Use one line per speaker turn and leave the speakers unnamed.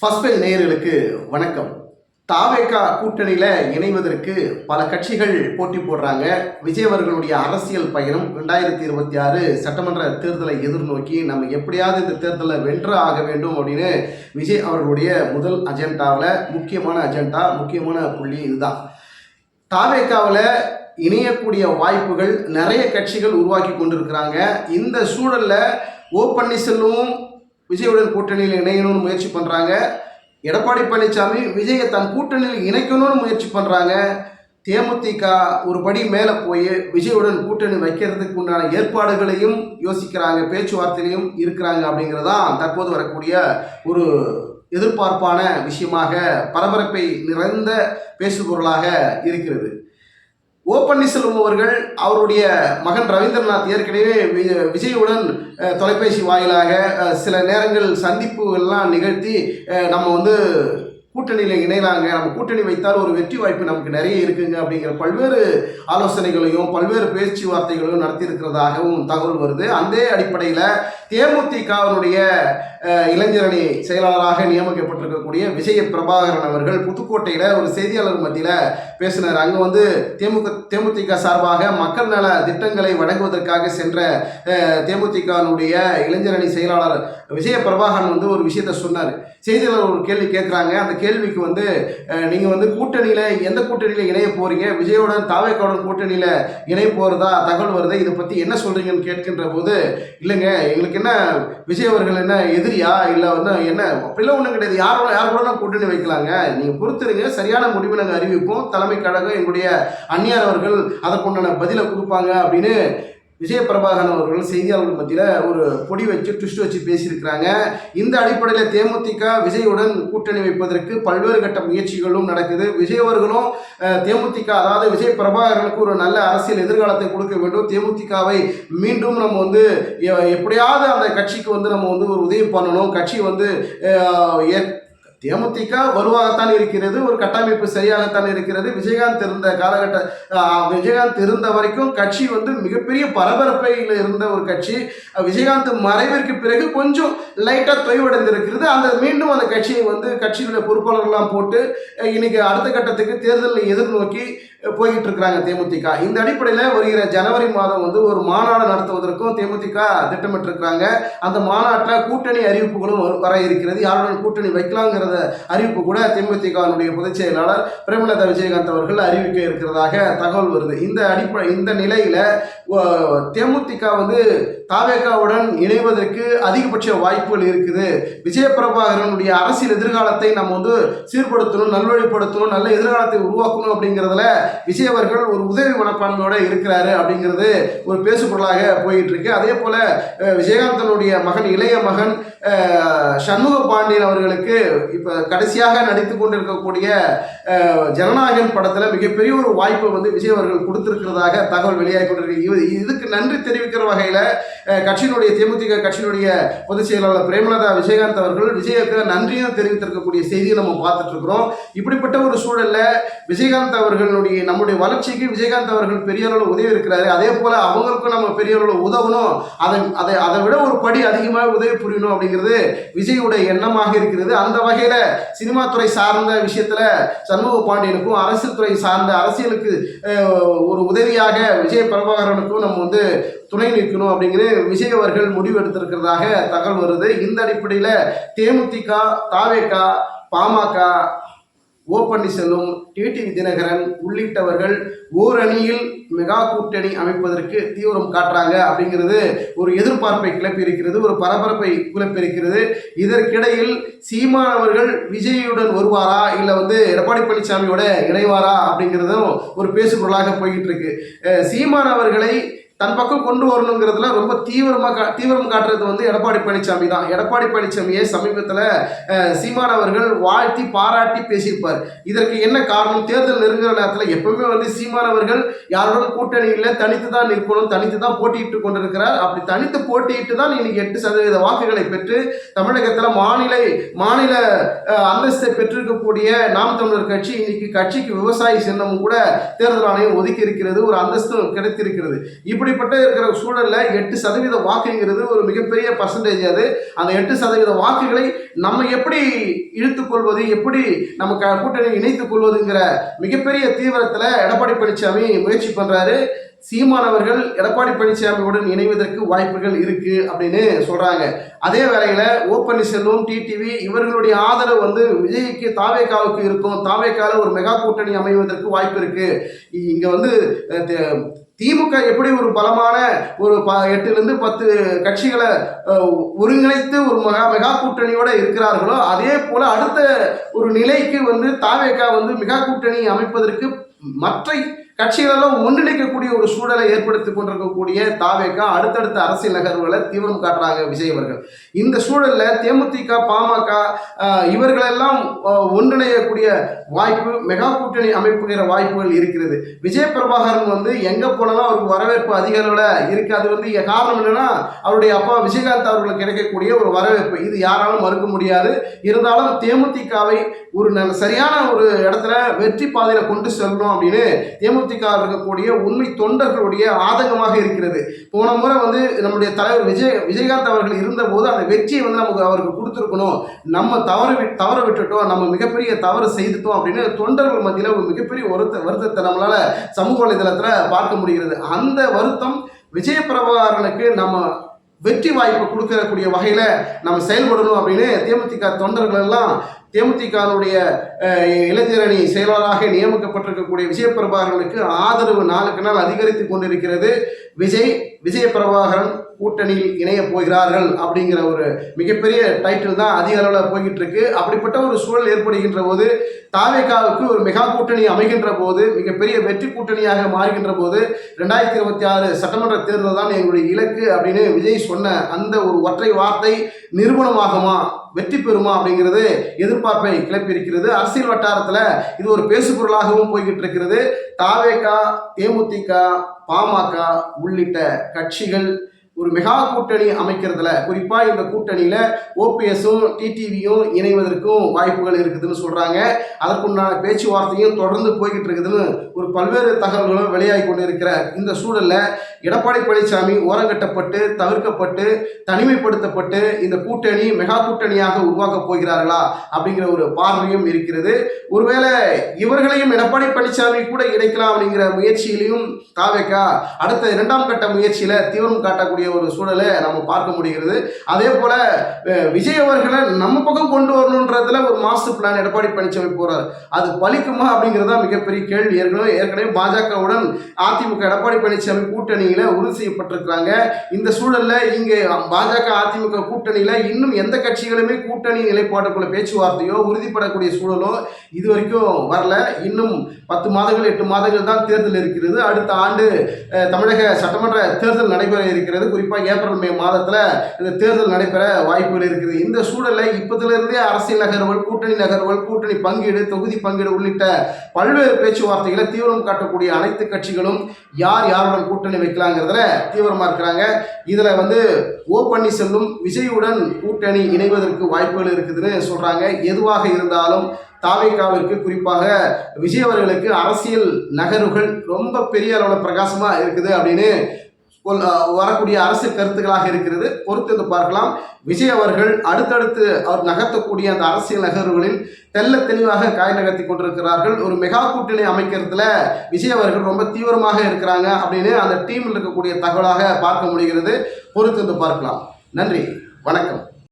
First bell நேயர்களுக்கு வணக்கம். தாவேகா கூட்டணியில் இணைவதற்கு பல கட்சிகள் போட்டி போடுறாங்க. விஜய் அவர்களுடைய அரசியல் பயணம் ரெண்டாயிரத்தி இருபத்தி ஆறு சட்டமன்ற தேர்தலை எதிர்நோக்கி நம்ம எப்படியாவது இந்த தேர்தலை வென்று ஆக வேண்டும் அப்படின்னு விஜய் அவர்களுடைய முதல் அஜெண்டாவில் முக்கியமான அஜெண்டா முக்கியமான புள்ளி இதுதான். தாவேக்காவில் இணையக்கூடிய வாய்ப்புகள் நிறைய கட்சிகள் உருவாக்கி கொண்டிருக்கிறாங்க. இந்த சூழலில் ஓ பன்னீர்செல்வமும் விஜயுடன் கூட்டணியில் இணையணும்னு முயற்சி பண்ணுறாங்க எடப்பாடி பழனிசாமி விஜயை தன் கூட்டணியில் இணைக்கணும்னு முயற்சி பண்ணுறாங்க தேமுதிக ஒரு படி மேலே போய் விஜயுடன் கூட்டணி வைக்கிறதுக்கு உண்டான ஏற்பாடுகளையும் யோசிக்கிறாங்க பேச்சுவார்த்தையிலையும் இருக்கிறாங்க அப்படிங்கிறதான் தற்போது வரக்கூடிய ஒரு எதிர்பார்ப்பான விஷயமாக பரபரப்பை நிறைந்த பேசுபொருளாக இருக்கிறது. ஓ பன்னீர்செல்வம் அவர்கள் அவருடைய மகன் ரவீந்திரநாத் ஏற்கனவே விஜயுடன் தொலைபேசி வாயிலாக சில நேரங்கள் சந்திப்புகள்லாம் நிகழ்த்தி நம்ம வந்து கூட்டணியில் இணையலாங்க. நம்ம கூட்டணி வைத்தால் ஒரு வெற்றி வாய்ப்பு நமக்கு நிறைய இருக்குங்க அப்படிங்கிற பல்வேறு ஆலோசனைகளையும் பல்வேறு பேச்சுவார்த்தைகளையும் நடத்தியிருக்கிறதாகவும் தகவல் வருது. அந்த அடிப்படையில் தேமுதிகவினுடைய இளைஞரணி செயலாளராக நியமிக்கப்பட்டிருக்கக்கூடிய விஜய பிரபாகரன் அவர்கள் புதுக்கோட்டையில் ஒரு செய்தியாளர் மத்தியில் பேசினார். அங்கே வந்து தேமுக தேமுதிக சார்பாக மக்கள் நல திட்டங்களை வழங்குவதற்காக சென்ற தேமுதிகனுடைய தேமுதிகவினுடைய இளைஞரணி செயலாளர் விஜய பிரபாகரன் வந்து ஒரு விஷயத்தை சொன்னார். செய்தியாளர் ஒரு கேள்வி கேட்குறாங்க. அந்த கேள்விக்கு வந்து நீங்கள் வந்து கூட்டணியில் எந்த கூட்டணியில் இணைய போகிறீங்க விஜயோடன் தாவேக்காவுடன் கூட்டணியில் இணைய போகிறதா தகவல் வருது? இதை பற்றி என்ன சொல்கிறீங்கன்னு கேட்கின்ற போது இல்லைங்க எங்களுக்கு என்ன விஜய் அவர்கள் என்ன எதிரியா? இல்லை வந்து என்ன அப்படிலாம் ஒன்றும் கிடையாது. யாரோட யார் கூட கூட்டணி வைக்கலாங்க? நீங்கள் பொறுத்துருங்க. சரியான முடிவு நாங்கள் அறிவிப்போம். தலைமை கழகம் எங்களுடைய அந்நியார் அவர்கள் அதற்குண்டான பதிலை கொடுப்பாங்க அப்படின்னு விஜய பிரபாகரன் அவர்கள் செய்தியாளர்கள் மத்தியில் ஒரு பொடி வச்சு ட்விஸ்ட் வச்சு பேசியிருக்கிறாங்க. இந்த அடிப்படையில் தேமுதிக விஜயுடன் கூட்டணி வைப்பதற்கு பல்வேறு கட்ட முயற்சிகளும் நடக்குது. விஜய் அவர்களும் தேமுதிக அதாவது விஜய் பிரபாகரனுக்கு ஒரு நல்ல அரசியல் எதிர்காலத்தை கொடுக்க வேண்டும். தேமுதிகவை மீண்டும் நம்ம வந்து எப்படியாவது அந்த கட்சிக்கு வந்து நம்ம வந்து ஒரு உதவி பண்ணணும். கட்சி வந்து தேமுதிக வலுவாகத்தான் இருக்கிறது ஒரு கட்டமைப்பு சரியாகத்தான் இருக்கிறது. விஜயகாந்த் இருந்த காலகட்ட விஜயகாந்த் இருந்த வரைக்கும் கட்சி வந்து மிகப்பெரிய பரபரப்பையில் இருந்த ஒரு கட்சி. விஜயகாந்த் மறைவிற்கு பிறகு கொஞ்சம் லைட்டாக தொய்வடைந்திருக்கிறது. அந்த மீண்டும் அந்த கட்சியை வந்து கட்சியினுடைய பொறுப்பாளர்கள்லாம் போட்டு இன்னைக்கு அடுத்த கட்டத்துக்கு தேர்தலை எதிர்நோக்கி போய்கிட்டு இருக்கிறாங்க தேமுதிக. இந்த அடிப்படையில் வருகிற ஜனவரி மாதம் வந்து ஒரு மாநாடு நடத்துவதற்கும் தேமுதிக திட்டமிட்டிருக்கிறாங்க. அந்த மாநாட்டில் கூட்டணி அறிவிப்புகளும் வர இருக்கிறது. யாருடன் கூட்டணி வைக்கலாங்கிறத அறிவிப்பு கூட தேமுதிகவினுடைய பொதுச் செயலாளர் பிரேமலதா விஜயகாந்த் அவர்கள் அறிவிக்க இருக்கிறதாக தகவல் வருது. இந்த அடிப்படை இந்த நிலையில் தேமுதிக வந்து தாவேகாவுடன் இணைவதற்கு அதிகபட்ச வாய்ப்புகள் இருக்குது. விஜயபிரபாகரனுடைய அரசியல் எதிர்காலத்தை நம்ம வந்து சீர்படுத்தணும் நல்வழிப்படுத்தணும் நல்ல எதிர்காலத்தை உருவாக்கணும் அப்படிங்கிறதுல விஜய் அவர்கள் ஒரு உதவி மனப்பான்மையோட இருக்கிறாரு அப்படிங்கிறது ஒரு பேசுபொருளாக போயிட்டு இருக்கு அதே போல விஜயகாந்தனுடைய மகன் இளைய மகன் சண்முக பாண்டியன் அவர்களுக்கு இப்போ கடைசியாக நடித்து கொண்டிருக்கக்கூடிய ஜனநாயகன் படத்தில் மிகப்பெரிய ஒரு வாய்ப்பை வந்து விஜய் அவர்கள் கொடுத்திருக்கிறதாக தகவல் வெளியாகி கொண்டிருக்கு. இது- இதுக்கு நன்றி தெரிவிக்கிற வகையில் கட்சியினுடைய தேமுதிக கட்சியினுடைய பொதுச் செயலாளர் பிரேமலதா விஜயகாந்த் அவர்கள் விஜய்க்கு நன்றியும் தெரிவித்திருக்கக்கூடிய செய்தியை நம்ம பார்த்துட்டு இருக்கிறோம். இப்படிப்பட்ட ஒரு சூழல்ல விஜயகாந்த் அவர்களுடைய நம்முடைய வளர்ச்சிக்கு விஜயகாந்த் அவர்கள் பெரிய அளவில் உதவி இருக்கிறாரு. அதே போல அவங்களுக்கும் நம்ம பெரிய அளவில் உதவணும். அதை அதை அதை விட ஒரு படி அதிகமாக உதவி புரியணும் அப்படிங்கிறது விஜயுடைய எண்ணமாக இருக்கிறது. அந்த வகையில் சினிமா துறை சார்ந்த விஷயத்தில் சண்முக பாண்டியனுக்கும் அரசியல் துறை சார்ந்த அரசியலுக்கு ஒரு உதவியாக விஜய பிரபாகரனுக்கும் நம்ம வந்து துணை நிற்கணும் அப்படிங்கிறது விஜய் அவர்கள் முடிவு எடுத்திருக்கிறதாக தகவல் வருது. இந்த அடிப்படையில் தேமுதிக தாவேகா பாமக ஓ பன்னீர்செல்வம் டிடிவி தினகரன் உள்ளிட்டவர்கள் ஓரணியில் மெகா கூட்டணி அமைப்பதற்கு தீவிரம் காட்டுறாங்க அப்படிங்கிறது ஒரு எதிர்பார்ப்பை கிளப்பியிருக்கிறது ஒரு பரபரப்பை கிளப்பியிருக்கிறது இதற்கிடையில் சீமான் அவர்கள் விஜயுடன் வருவாரா இல்லை வந்து எடப்பாடி பழனிசாமியோட இணைவாரா அப்படிங்கிறதும் ஒரு பேசுபொருளாக போய்கிட்டு இருக்கு. சீமான் அவர்களை தன் பக்கம் கொண்டு வரணுங்கிறதுல ரொம்ப தீவிரமாக கா தீவிரம் காட்டுறது வந்து எடப்பாடி பழனிசாமி தான். எடப்பாடி பழனிசாமியை சமீபத்தில் சீமான் அவர்கள் வாழ்த்தி பாராட்டி பேசியிருப்பார். இதற்கு என்ன காரணம்? தேர்தல் நெருங்குற நேரத்தில் எப்பவுமே வந்து சீமான் அவர்கள் யாருடன் கூட்டணி இல்லை தனித்து தான் நிற்கணும் தனித்து தான் போட்டியிட்டு கொண்டிருக்கிறார். அப்படி தனித்து போட்டியிட்டு தான் இன்னைக்கு எட்டு சதவீத வாக்குகளை பெற்று தமிழகத்தில் மாநில மாநில அந்தஸ்தை பெற்றிருக்கக்கூடிய நாம் தமிழர் கட்சி இன்னைக்கு கட்சிக்கு விவசாயி சின்னமும் கூட தேர்தல் ஆணையம் ஒதுக்கி இருக்கிறது ஒரு அந்தஸ்தும் கிடைத்திருக்கிறது. இப்படி இப்படிப்பட்ட இருக்கிற சூழலில் எட்டு சதவீத வாக்குங்கிறது ஒரு மிகப்பெரிய பர்சன்டேஜ் அது. அந்த எட்டு சதவீத வாக்குகளை நம்ம எப்படி இழுத்துக்கொள்வது எப்படி நம்ம க- கூட்டணி இணைத்துக் கொள்வதுங்கிற மிகப்பெரிய தீவிரத்தில் எடப்பாடி பழனிசாமி முயற்சி பண்ணுறாரு சீமானவர்கள் எடப்பாடி பழனிசாமியுடன் இணைவதற்கு வாய்ப்புகள் இருக்கு அப்படின்னு சொல்றாங்க. அதே வேளையில ஓ பன்னீர்செல்வம் டிடிவி இவர்களுடைய ஆதரவு வந்து விஜய்க்கு தாவேக்காவுக்கு இருக்கும். தாவேக்கால ஒரு மெகா கூட்டணி அமைவதற்கு வாய்ப்பு இருக்கு. இங்க வந்து திமுக எப்படி ஒரு பலமான ஒரு ப எட்டுலேருந்து பத்து கட்சிகளை ஒருங்கிணைத்து ஒரு மகா மெகா கூட்டணியோட இருக்கிறார்களோ அதே போல் அடுத்த ஒரு நிலைக்கு வந்து தாவேகா வந்து மெகா கூட்டணி அமைப்பதற்கு மற்ற கட்சிகளெல்லாம் ஒன்றிணைக்கக்கூடிய ஒரு சூழலை ஏற்படுத்தி கொண்டிருக்கக்கூடிய தாவேக்கா அடுத்தடுத்த அரசியல் நகர்வுகளை தீவிரம் காட்டுறாங்க விஜய் அவர்கள். இந்த சூழலில் தேமுதிக பாமக இவர்களெல்லாம் ஒன்றிணையக்கூடிய வாய்ப்பு மெகா கூட்டணி அமைப்புகிற வாய்ப்புகள் இருக்கிறது. விஜய பிரபாகரன் வந்து எங்கே போனாலும் அவருக்கு வரவேற்பு அதிக அளவில் இருக்கு. அது வந்து காரணம் என்னன்னா அவருடைய அப்பா விஜயகாந்த் அவர்களுக்கு கிடைக்கக்கூடிய ஒரு வரவேற்பு. இது யாராலும் மறுக்க முடியாது. இருந்தாலும் தேமுதிகவை ஒரு நல்ல சரியான ஒரு இடத்துல வெற்றி பாதையில கொண்டு செல்லணும் அப்படின்னு தேமுதிக இருக்கக்கூடிய உண்மை தொண்டர்களுடைய ஆதங்கமாக இருக்கிறது. போன முறை வந்து நம்முடைய தலைவர் விஜய் விஜயகாந்த் அவர்கள் இருந்தபோது அந்த வெற்றியை வந்து நமக்கு அவருக்கு கொடுத்துருக்கணும். நம்ம தவறு தவற விட்டுட்டோம் நம்ம மிகப்பெரிய தவறு செய்துட்டோம் அப்படின்னு தொண்டர்கள் மத்தியில் ஒரு மிகப்பெரிய வருத்த வருத்தத்தை நம்மளால சமூக வலைதளத்துல பார்க்க முடிகிறது. அந்த வருத்தம் விஜய பிரபாகரனுக்கு நம்ம வெற்றி வாய்ப்பு கொடுக்கக்கூடிய வகையில நம்ம செயல்படணும் அப்படின்னு தேமுதிக தொண்டர்கள் எல்லாம் தேமுதிகனுடைய இளைஞரணி செயலாளராக நியமிக்கப்பட்டிருக்கக்கூடிய விஜயபிரபாகரனுக்கு ஆதரவு நாளுக்கு நாள் அதிகரித்து கொண்டிருக்கிறது. விஜய் விஜய பிரபாகரன் கூட்டணியில் இணைய போகிறார்கள் அப்படிங்கிற ஒரு மிகப்பெரிய டைட்டில் தான் அதிக அளவில் போய்கிட்டு இருக்கு. அப்படிப்பட்ட ஒரு சூழல் ஏற்படுகின்ற போது தாவேக்காவுக்கு ஒரு மெகா கூட்டணி அமைகின்ற போது மிகப்பெரிய வெற்றி கூட்டணியாக மாறுகின்ற போது ரெண்டாயிரத்தி இருபத்தி ஆறு சட்டமன்ற தேர்தல் தான் எங்களுடைய இலக்கு அப்படின்னு விஜய் சொன்ன அந்த ஒரு ஒற்றை வார்த்தை நிரூபணமாகுமா வெற்றி பெறுமா அப்படிங்கிறது எதிர்பார்ப்பை கிளப்பியிருக்கிறது. அரசியல் வட்டாரத்தில் இது ஒரு பேசுபொருளாகவும் போய்கிட்டு இருக்கிறது தாவேகா தேமுதிக பாமக உள்ளிட்ட கட்சிகள் ஒரு மெகா கூட்டணி அமைக்கிறதுல குறிப்பா இந்த கூட்டணியில ஓபிஎஸும் டிடிவியும் இணைவதற்கும் வாய்ப்புகள் இருக்குதுன்னு சொல்றாங்க. அதற்குண்டான பேச்சுவார்த்தையும் தொடர்ந்து போய்கிட்டு இருக்குதுன்னு ஒரு பல்வேறு தகவல்களும் வெளியாகி கொண்டு இருக்கிற இந்த சூழல்ல எடப்பாடி பழனிசாமி ஓரங்கட்டப்பட்டு தவிர்க்கப்பட்டு தனிமைப்படுத்தப்பட்டு இந்த கூட்டணி மெகா கூட்டணியாக உருவாக்கப் போகிறார்களா அப்படிங்கிற ஒரு பார்வையும் இருக்கிறது. ஒருவேளை இவர்களையும் எடப்பாடி பழனிசாமி கூட இணைக்கலாம் அப்படிங்கிற முயற்சியிலையும் தாவேக்கா அடுத்த இரண்டாம் கட்ட முயற்சியில தீவிரம் காட்டக்கூடிய ஒரு சூழலை நம்ம பார்க்க முடிகிறது. அதே போல விஜய் அவர்களை நம்ம பக்கம் கொண்டு வரணுன்றதுல ஒரு மாஸ்டர் பிளான் எடப்பாடி பழனிசாமி போறார். அது பலிக்குமா அப்படிங்கிறது தான் மிகப்பெரிய கேள்வி. ஏற்கனவே ஏற்கனவே பாஜகவுடன் அதிமுக எடப்பாடி பழனிசாமி கூட்டணியில உறுதி செய்யப்பட்டிருக்கிறாங்க. இந்த சூழல்ல இங்க பாஜக அதிமுக கூட்டணியில இன்னும் எந்த கட்சிகளுமே கூட்டணி நிலைப்பாட்டுக்குள்ள பேச்சுவார்த்தையோ உறுதிப்படக்கூடிய சூழலோ இது வரைக்கும் வரல. இன்னும் பத்து மாதங்கள் எட்டு மாதங்கள் தான் தேர்தல் இருக்கிறது. அடுத்த ஆண்டு தமிழக சட்டமன்ற தேர்தல் நடைபெற இருக்கிறது. குறிப்பாக ஏப்ரல் மே மாதத்தில் இந்த தேர்தல் நடைபெற வாய்ப்புகள் இருக்குது. இந்த சூழலில் இப்போதிலிருந்தே அரசியல் நகர்வுகள் கூட்டணி நகர்வுகள் கூட்டணி பங்கீடு தொகுதி பங்கீடு உள்ளிட்ட பல்வேறு பேச்சுவார்த்தைகளை தீவிரம் காட்டக்கூடிய அனைத்து கட்சிகளும் யார் யாருடன் கூட்டணி வைக்கலாங்கிறதுல தீவிரமாக இருக்கிறாங்க. இதில் வந்து ஓ பன்னீர்செல்வம் விஜயுடன் கூட்டணி இணைவதற்கு வாய்ப்புகள் இருக்குதுன்னு சொல்கிறாங்க எதுவாக இருந்தாலும் தாவேக்காவிற்கு குறிப்பாக விஜய் அவர்களுக்கு அரசியல் நகர்வுகள் ரொம்ப பெரிய அளவில் பிரகாசமாக இருக்குது அப்படின்னு வரக்கூடிய அரசியல் கருத்துக்களாக இருக்கிறது. பொறுத்து வந்து பார்க்கலாம். விஜய் அவர்கள் அடுத்தடுத்து அவர் நகர்த்தக்கூடிய அந்த அரசியல் நகர்வுகளில் தெள்ள தெளிவாக காய் நகர்த்தி கொண்டிருக்கிறார்கள். ஒரு மெகா கூட்டணி அமைக்கிறதுல விஜய் அவர்கள் ரொம்ப தீவிரமாக இருக்கிறாங்க அப்படின்னு அந்த டீமில் இருக்கக்கூடிய தகவலாக பார்க்க முடிகிறது. பொறுத்து வந்து பார்க்கலாம். நன்றி. வணக்கம்.